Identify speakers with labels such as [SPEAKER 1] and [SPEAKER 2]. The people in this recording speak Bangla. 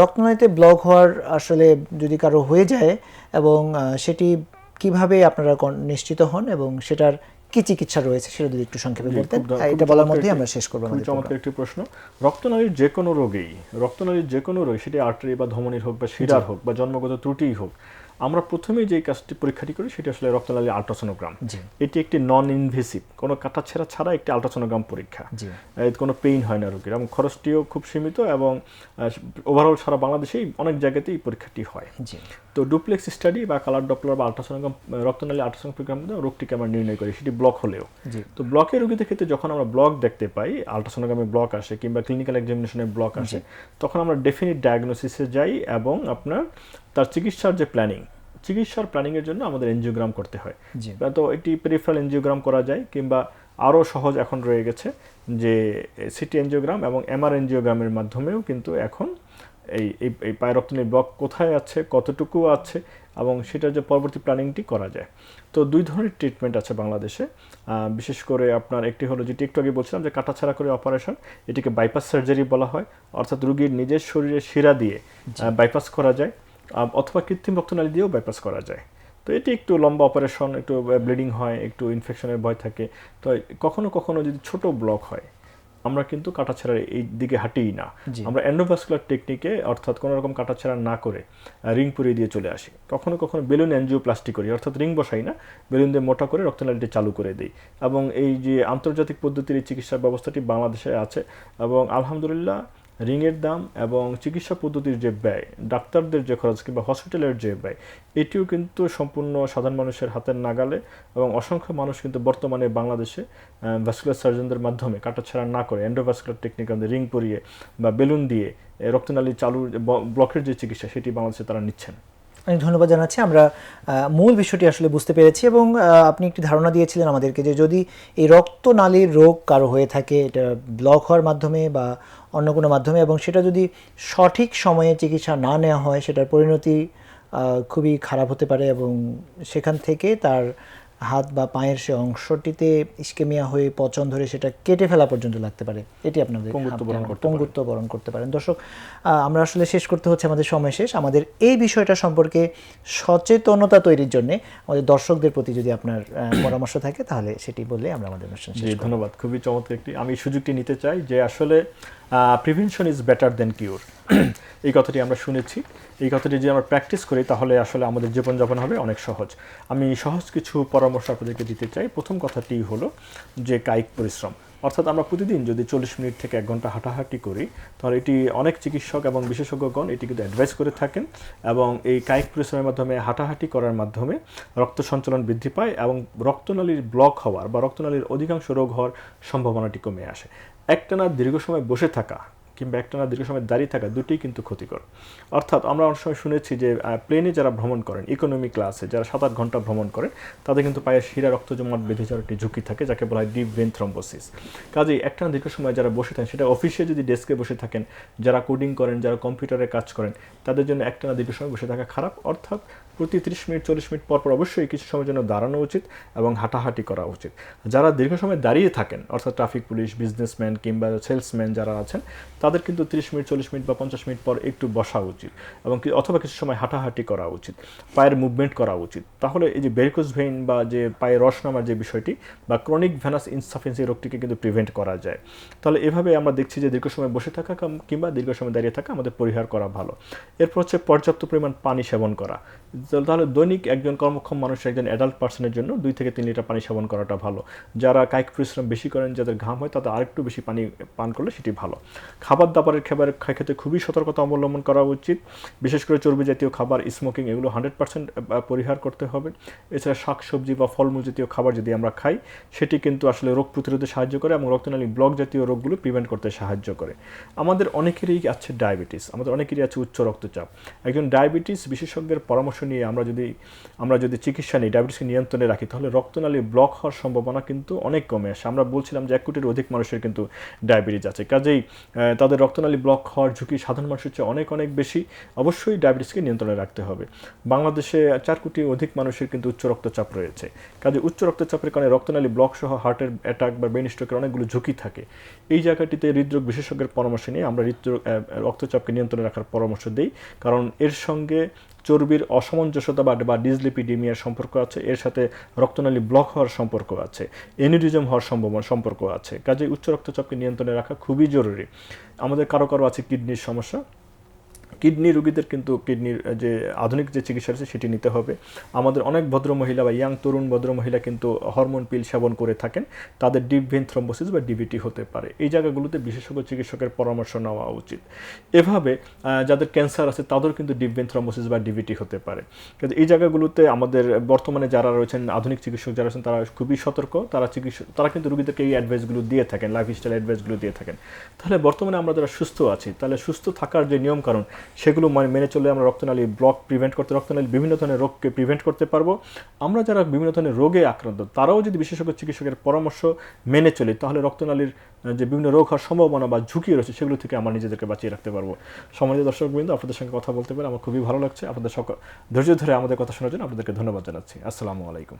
[SPEAKER 1] রক্তনালীতে ব্লক হওয়ার আসলে যদি কারও হয়ে যায় এবং সেটি কীভাবে আপনারা নিশ্চিত হন এবং সেটার কি চিকিৎসা রয়েছে সেটা যদি একটু সংক্ষেপে বলতেন।
[SPEAKER 2] খুব
[SPEAKER 1] এটা বলার মধ্যেই আমরা শেষ করব আমাদের
[SPEAKER 2] চমৎকার একটি প্রশ্ন। রক্তনালীর যে কোনো রোগেই রক্তনালীর যে কোনো রোগ সেটি আর্টারি বা ধমনির হোক বা শিরার হোক বা জন্মগত ত্রুটিই হোক আমরা প্রথমেই যে কাজটি পরীক্ষাটি করি সেটি আসলে রক্তনালী আল্ট্রাসোনোগ্রাম। এটি একটি নন ইনভেসিভ কোনো কাটা ছেঁড়া ছাড়া একটি আল্ট্রাসোনোগ্রাম পরীক্ষা। কোনো পেইন হয় না রোগীর এবং খরচটিও খুব সীমিত এবং ওভারঅল সারা বাংলাদেশেই অনেক জায়গাতেই পরীক্ষাটি হয়। তো ডুপ্লেক্স স্টাডি বা কালার ডপলার বা আল্ট্রাসোনোগ্রাম রক্তনালী আল্ট্রাসোনোগ্রাম রোগটিকে আমরা নির্ণয় করি সেটি ব্লক হলেও। তো ব্লকের রোগীদের ক্ষেত্রে যখন আমরা ব্লক দেখতে পাই আল্ট্রাসোনোগ্রামে ব্লক আসে কিংবা ক্লিনিক্যাল এক্সামিনেশনে ব্লক আসে তখন আমরা ডেফিনিট ডায়াগনোসিসে যাই এবং আপনার তার চিকিৎসার যে প্ল্যানিং চিকিৎসার প্ল্যানিংয়ের জন্য আমাদের এনজিওগ্রাম করতে হয়। তো একটি পেরিফেরাল এনজিওগ্রাম করা যায় কিংবা আরও সহজ এখন রয়ে গেছে যে সিটি এনজিওগ্রাম এবং এমআর এনজিওগ্রামের মাধ্যমেও কিন্তু এখন এই এই এই পায়ের রক্তনীর ব্লক কোথায় আছে কতটুকু আছে এবং সেটার যে পরবর্তী প্ল্যানিংটি করা যায়। তো দুই ধরনের ট্রিটমেন্ট আছে বাংলাদেশে। বিশেষ করে আপনার একটি হলো যেটি একটু আগে বলছিলাম যে কাটাছাড়া করে অপারেশন এটিকে বাইপাস সার্জারি বলা হয়। অর্থাৎ রোগীর নিজের শরীরে শিরা দিয়ে বাইপাস করা যায়। অথবা কৃত্রিম রক্তনালী দিয়েও বাইপাস করা যায়। তো এটি একটু লম্বা অপারেশন একটু ব্লিডিং হয় একটু ইনফেকশনের ভয় থাকে। তো কখনো কখনো যদি ছোট ব্লক হয় আমরা কিন্তু কাটাছাড়ার এই দিকে হাঁটিই না। আমরা এন্ডোভাস্কুলার টেকনিকে অর্থাৎ কোনো রকম কাটাছাড়া না করে রিং পরিয়ে দিয়ে চলে আসি। কখনো কখনো বেলুন অ্যানজিওপ্লাস্টি করি অর্থাৎ রিং বসাই না বেলুন দিয়ে মোটা করে রক্তনালীটি চালু করে দিই। এবং এই যে আন্তর্জাতিক পদ্ধতির এই চিকিৎসা ব্যবস্থাটি বাংলাদেশে আছে এবং আলহামদুলিল্লাহ রিংয়ের দাম এবং চিকিৎসা পদ্ধতির যে ব্যয়, ডাক্তারদের যে খরচ কিংবা হসপিটালের যে ব্যয়, এটিও কিন্তু সম্পূর্ণ সাধারণ মানুষের হাতের নাগালে এবং অসংখ্য মানুষ কিন্তু বর্তমানে বাংলাদেশে ভ্যাসকুলার সার্জনদের মাধ্যমে কাটাছাড়া না করে অ্যান্ডোভ্যাসকুলার টেকনিক রিং পরিয়ে বা বেলুন দিয়ে রক্তনালী চালু ব- ব্লকের যে চিকিৎসা, সেটি বাংলাদেশে তারা নিচ্ছেন।
[SPEAKER 1] অনেক ধন্যবাদ জানাচ্ছি। আমরা মূল বিষয়টি আসলে বুঝতে পেরেছি এবং আপনি একটি ধারণা দিয়েছিলেন আমাদেরকে যে যদি এই রক্তনালীর রোগ কারও হয়ে থাকে, এটা ব্লক হওয়ার মাধ্যমে বা অন্য কোনো মাধ্যমে এবং সেটা যদি সঠিক সময়ে চিকিৎসা না নেওয়া হয়, সেটার পরিণতি খুবই খারাপ হতে পারে এবং সেখান থেকে তার হাত বা পায়ের সে অংশটিতে ইস্কেমিয়া হয়ে পচন ধরে সেটা কেটে ফেলা পর্যন্ত লাগতে পারে। এটি আপনাদের
[SPEAKER 2] পঙ্গুত্ব বরণ করতে
[SPEAKER 1] পারেন। দর্শক আমরা আসলে শেষ করতে হচ্ছে আমাদের সময় শেষ। আমাদের এই বিষয়টা সম্পর্কে সচেতনতা তৈরির জন্য আমাদের দর্শকদের প্রতি যদি আপনার পরামর্শ থাকে তাহলে সেটি বললে আমরা আমাদের অনুষ্ঠান শেষ
[SPEAKER 2] ধন্যবাদ। খুবই চমৎকার একটি আমি সুযোগটি নিতে চাই যে আসলে prevention is better than cure এই কথাটি আমরা শুনেছি। এই কথাটি যদি আমরা প্র্যাকটিস করি তাহলে আসলে আমাদের জীবনযাপন হবে অনেক সহজ। আমি সহজ কিছু পরামর্শ আপনাদেরকে দিতে চাই। প্রথম কথাটি হলো যে কায়িক পরিশ্রম। অর্থাৎ আমরা প্রতিদিন যদি চল্লিশ মিনিট থেকে এক ঘণ্টা হাঁটাহাঁটি করি, তাহলে এটি অনেক চিকিৎসক এবং বিশেষজ্ঞগণ এটি কিন্তু অ্যাডভাইস করে থাকেন এবং এই কায়িক পরিশ্রমের মাধ্যমে, হাঁটাহাঁটি করার মাধ্যমে রক্ত সঞ্চালন বৃদ্ধি পায় এবং রক্তনালীর ব্লক হওয়ার বা রক্তনালীর অধিকাংশ রোগ হওয়ার সম্ভাবনাটি কমে আসে। একটানা দীর্ঘ সময় বসে থাকা কিংবা একটানা দীর্ঘ সময় দাঁড়িয়ে থাকা দুটোই কিন্তু ক্ষতিকর। অর্থাৎ আমরা অনেক সময় শুনেছি যে প্লেনে যারা ভ্রমণ করেন ইকোনমি ক্লাসে যারা সাত আট ঘণ্টা ভ্রমণ করেন, তাদের কিন্তু পায়ের শিরা রক্ত জমাট বেঁধে যাওয়ার একটি ঝুঁকি থাকে, যাকে বলা হয় ডিপ ভেন থ্রম্বোসিস কাজেই একটানা দীর্ঘ সময় যারা বসে থাকেন, সেটা অফিসে যদি ডেস্কে বসে থাকেন, যারা কোডিং করেন, যারা কম্পিউটারে কাজ করেন, তাদের জন্য একটানা দীর্ঘ সময় বসে থাকা খারাপ। অর্থাৎ প্রতি তিরিশ মিনিট, চল্লিশ মিনিট পর পর অবশ্যই কিছু সময়ের জন্য দাঁড়ানো উচিত এবং হাঁটাহাঁটি করা উচিত। যারা দীর্ঘ সময় দাঁড়িয়ে থাকেন, অর্থাৎ ট্রাফিক পুলিশ বিজনেসম্যান কিংবা সেলসম্যান যারা আছেন তাদের কিন্তু তিরিশ মিনিট, চল্লিশ মিনিট বা পঞ্চাশ মিনিট পর একটু বসা উচিত এবং অথবা কিছু সময় হাঁটাহাঁটি করা উচিত, পায়ের মুভমেন্ট করা উচিত। তাহলে এই যে বেরিকোজ ভেইন বা যে পায়ে রস নামার যে বিষয়টি বা ক্রনিক ভ্যানাস ইনসাফিসিয়েন্সি রোগটিকে কিন্তু প্রিভেন্ট করা যায়। তাহলে এভাবে আমরা দেখছি যে দীর্ঘ সময় বসে থাকা কিংবা দীর্ঘ সময় দাঁড়িয়ে থাকা আমাদের পরিহার করা ভালো। এরপর হচ্ছে পর্যাপ্ত পরিমাণ পানি সেবন করা। তাহলে দৈনিক একজন কর্মক্ষম মানুষের একজন অ্যাডাল্ট পার্সনের জন্য দুই থেকে তিন লিটার পানি সেবন করাটা ভালো। যারা কায়িক পরিশ্রম বেশি করেন, যাদের ঘাম হয়, তাদের আরেকটু বেশি পানি পান করলে সেটি ভালো। খাবার দাবারের খাবার ক্ষেত্রে খুবই সতর্কতা অবলম্বন করা উচিত। বিশেষ করে চর্বি জাতীয় খাবার স্মোকিং এগুলো হান্ড্রেড পার্সেন্ট পরিহার করতে হবে। এছাড়া শাকসবজি বা ফলমূল জাতীয় খাবার যদি আমরা খাই, সেটি কিন্তু আসলে রোগ প্রতিরোধে সাহায্য করে এবং রক্তনালী ব্লক জাতীয় রোগগুলো প্রিভেন্ট করতে সাহায্য করে। আমাদের অনেকেরই আছে ডায়াবেটিস আমাদের অনেকেরই আছে উচ্চ রক্তচাপ। একজন ডায়াবেটিস বিশেষজ্ঞের পরামর্শ নিয়ে আমরা যদি আমরা যদি চিকিৎসা নিই ডায়াবেটিসকে নিয়ন্ত্রণে রাখি, তাহলে রক্তনালী ব্লক হওয়ার সম্ভাবনা কিন্তু অনেক কমে আসে। আমরা বলছিলাম যে এক কোটির অধিক মানুষের কিন্তু ডায়াবেটিস আছে। কাজেই তাদের রক্তনালী ব্লক হওয়ার ঝুঁকি সাধারণ মানুষের চেয়ে অনেক অনেক বেশি। অবশ্যই ডায়াবেটিসকে নিয়ন্ত্রণে রাখতে হবে। বাংলাদেশে চার কোটি অধিক মানুষের কিন্তু উচ্চ রক্তচাপ রয়েছে। কাজে উচ্চ রক্তচাপের কারণে রক্তনালী ব্লক সহ হার্টের অ্যাটাক বা ব্রেন স্ট্রোকের অনেকগুলো ঝুঁকি থাকে। এই জায়গাটিতে হৃদরোগ বিশেষজ্ঞের পরামর্শ নিয়ে আমরা হৃদরোগ রক্তচাপকে নিয়ন্ত্রণে রাখার পরামর্শ দিই। কারণ এর সঙ্গে চর্বির অসামঞ্জস্যতা বা ডিসলিপিডিমিয়ার সম্পর্ক আছে। এর সাথে রক্তনালী ব্লক হওয়ার সম্পর্ক আছে। এনিডিজম হওয়ার সম্ভাবনা সম্পর্ক আছে। কাজে উচ্চ রক্তচাপকে নিয়ন্ত্রণে রাখা খুবই জরুরি। আমাদের কারও কারও আছে কিডনির সমস্যা? কিডনি রোগীদের কিন্তু কিডনির যে আধুনিক যে চিকিৎসা আছে সেটি নিতে হবে। আমাদের অনেক ভদ্র মহিলা বা ইয়াং তরুণ ভদ্র মহিলা কিন্তু হরমোন পিল সেবন করে থাকেন। তাদের ডিপ ভেন থ্রম্বোসিস বা ডিবিটি হতে পারে। এই জায়গাগুলোতে বিশেষজ্ঞ চিকিৎসকের পরামর্শ নেওয়া উচিত। এভাবে যাদের ক্যান্সার আছে তাদেরও কিন্তু ডিপ ভেন থ্রম্বোসিস বা ডিবিটি হতে পারে। কিন্তু এই জায়গাগুলোতে আমাদের বর্তমানে যারা রয়েছেন, আধুনিক চিকিৎসক যারা আছেন তারা খুবই সতর্ক। তারা চিকিৎসক তারা কিন্তু রোগীদেরকে এই অ্যাডভাইসগুলো দিয়ে থাকেন লাইফস্টাইল অ্যাডভাইসগুলো দিয়ে থাকেন। তাহলে বর্তমানে আমরা যারা সুস্থ আছি, তাহলে সুস্থ থাকার যে নিয়ম কারণ সেগুলো মানে- মেনে চলে আমরা রক্তনালী ব্লক প্রিভেন্ট করতে, রক্তনালী বিভিন্ন ধরনের রোগকে প্রিভেন্ট করতে পারব। আমরা যারা বিভিন্ন ধরনের রোগে আক্রান্ত, তারাও যদি বিশেষজ্ঞ চিকিৎসকের পরামর্শ মেনে চলি, তাহলে রক্তনালীর যে বিভিন্ন রোগ হওয়ার সম্ভাবনা বা ঝুঁকি রয়েছে, সেগুলো থেকে আমরা নিজেদেরকে বাঁচিয়ে রাখতে পারব। সম্মানিত দর্শকবৃন্দ, আপনাদের সঙ্গে কথা বলতে পেরে আমার খুবই ভালো লাগছে। আপনাদের সকল, ধৈর্য ধরে আমাদের কথা শোনার জন্য আপনাদেরকে ধন্যবাদ জানাচ্ছি। আসসালামু আলাইকুম।